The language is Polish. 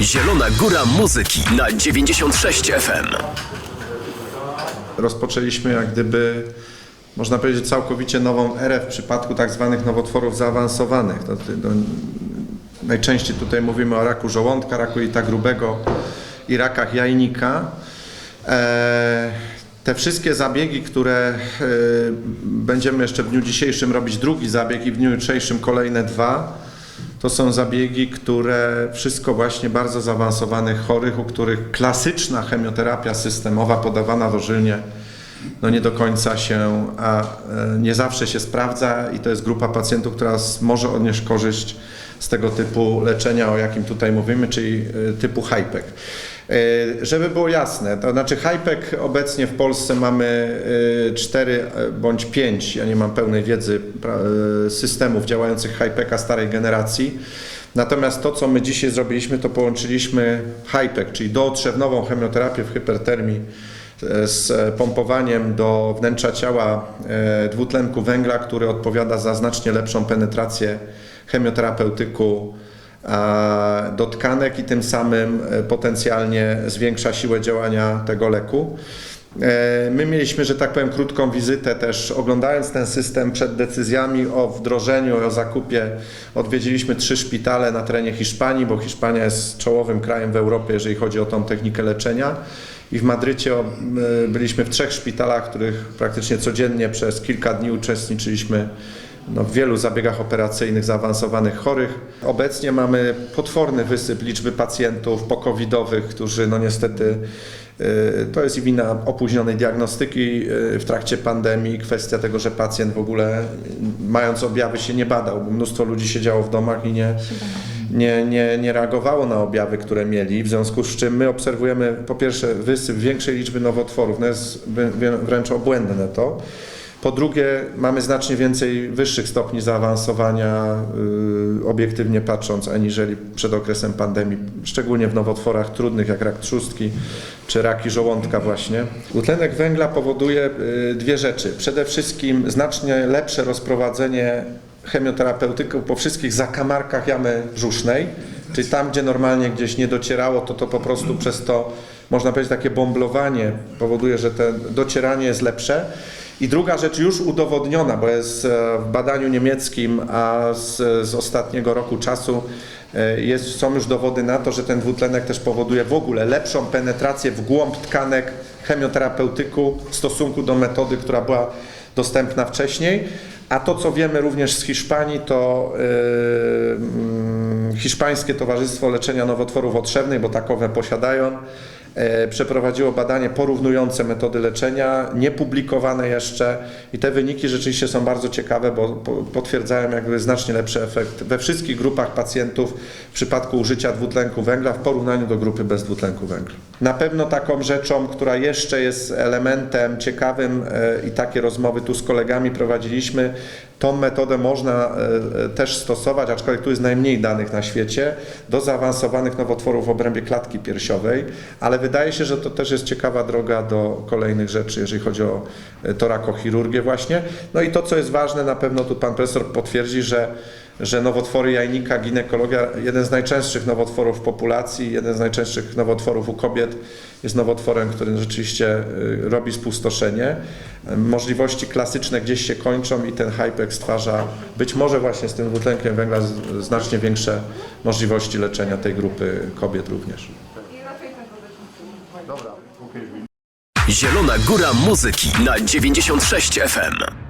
Zielona Góra Muzyki na 96 FM. rozpoczęliśmy jak gdyby, można powiedzieć, całkowicie nową erę w przypadku tak zwanych nowotworów zaawansowanych. Najczęściej tutaj mówimy o raku żołądka, raku jelita grubego i rakach jajnika. E, te wszystkie zabiegi, które e, będziemy jeszcze w dniu dzisiejszym robić drugi zabieg i w dniu jutrzejszym kolejne dwa, to są zabiegi, które wszystko właśnie bardzo zaawansowanych chorych, u których klasyczna chemioterapia systemowa podawana dożylnie no nie do końca się, a e, nie zawsze się sprawdza i to jest grupa pacjentów, która może odnieść korzyść z tego typu leczenia, o jakim tutaj mówimy, czyli e, typu HIPEC. E, Żeby było jasne, to znaczy HIPEC obecnie w Polsce mamy e, cztery e, bądź pięć, ja nie mam pełnej wiedzy, e, systemów działających HIPECa starej generacji. Natomiast to, co my dzisiaj zrobiliśmy, to połączyliśmy HIPEC, czyli dootrzewnową chemioterapię w hypertermii e, z pompowaniem do wnętrza ciała e, dwutlenku węgla, który odpowiada za znacznie lepszą penetrację chemioterapeutyku do tkanek i tym samym e, potencjalnie zwiększa siłę działania tego leku. E, My mieliśmy, że tak powiem, krótką wizytę też oglądając ten system przed decyzjami o wdrożeniu, o zakupie. Odwiedziliśmy trzy szpitale na terenie Hiszpanii, bo Hiszpania jest czołowym krajem w Europie, jeżeli chodzi o tą technikę leczenia. I w Madrycie e, byliśmy w trzech szpitalach, w których praktycznie codziennie przez kilka dni uczestniczyliśmy no, w wielu zabiegach operacyjnych zaawansowanych chorych. Obecnie mamy potworny wysyp liczby pacjentów pokowidowych, którzy no niestety y, to jest i wina opóźnionej diagnostyki y, w trakcie pandemii, kwestia tego, że pacjent w ogóle mając objawy się nie badał, bo mnóstwo ludzi siedziało w domach i nie, nie, nie, nie reagowało na objawy, które mieli, w związku z czym my obserwujemy po pierwsze wysyp większej liczby nowotworów, no jest wrę- wrę- wręcz obłędne to. Po drugie, mamy znacznie więcej wyższych stopni zaawansowania, y, obiektywnie patrząc, aniżeli przed okresem pandemii, szczególnie w nowotworach trudnych, jak rak trzustki czy raki żołądka właśnie. Dwutlenek węgla powoduje y, dwie rzeczy. Przede wszystkim znacznie lepsze rozprowadzenie chemioterapeutyku po wszystkich zakamarkach jamy brzusznej, czyli tam, gdzie normalnie gdzieś nie docierało, to to po prostu przez to, można powiedzieć, takie bomblowanie powoduje, że to docieranie jest lepsze. I druga rzecz już udowodniona, bo jest e, w badaniu niemieckim, a z, z ostatniego roku czasu e, jest, są już dowody na to, że ten dwutlenek też powoduje w ogóle lepszą penetrację w głąb tkanek chemioterapeutyku w stosunku do metody, która była dostępna wcześniej. A to, co wiemy również z Hiszpanii, to yy, Hiszpańskie Towarzystwo Leczenia Nowotworów Otrzewnych, bo takowe posiadają, przeprowadziło badanie porównujące metody leczenia, niepublikowane jeszcze i te wyniki rzeczywiście są bardzo ciekawe, bo po- potwierdzają jakby znacznie lepszy efekt we wszystkich grupach pacjentów w przypadku użycia dwutlenku węgla w porównaniu do grupy bez dwutlenku węgla. Na pewno taką rzeczą, która jeszcze jest elementem ciekawym e, i takie rozmowy tu z kolegami prowadziliśmy, tą metodę można e, e, też stosować, aczkolwiek tu jest najmniej danych na świecie, do zaawansowanych nowotworów w obrębie klatki piersiowej, ale wydaje się, że to też jest ciekawa droga do kolejnych rzeczy, jeżeli chodzi o e, torakochirurgię właśnie. No i to, co jest ważne, na pewno tu pan profesor potwierdzi, że że nowotwory jajnika, ginekologia, jeden z najczęstszych nowotworów w populacji, jeden z najczęstszych nowotworów u kobiet jest nowotworem, który rzeczywiście y, robi spustoszenie. Możliwości klasyczne gdzieś się kończą i ten HIPEC stwarza być może właśnie z tym dwutlenkiem węgla znacznie większe możliwości leczenia tej grupy kobiet również. Zielona Góra Muzyki na 96 FM.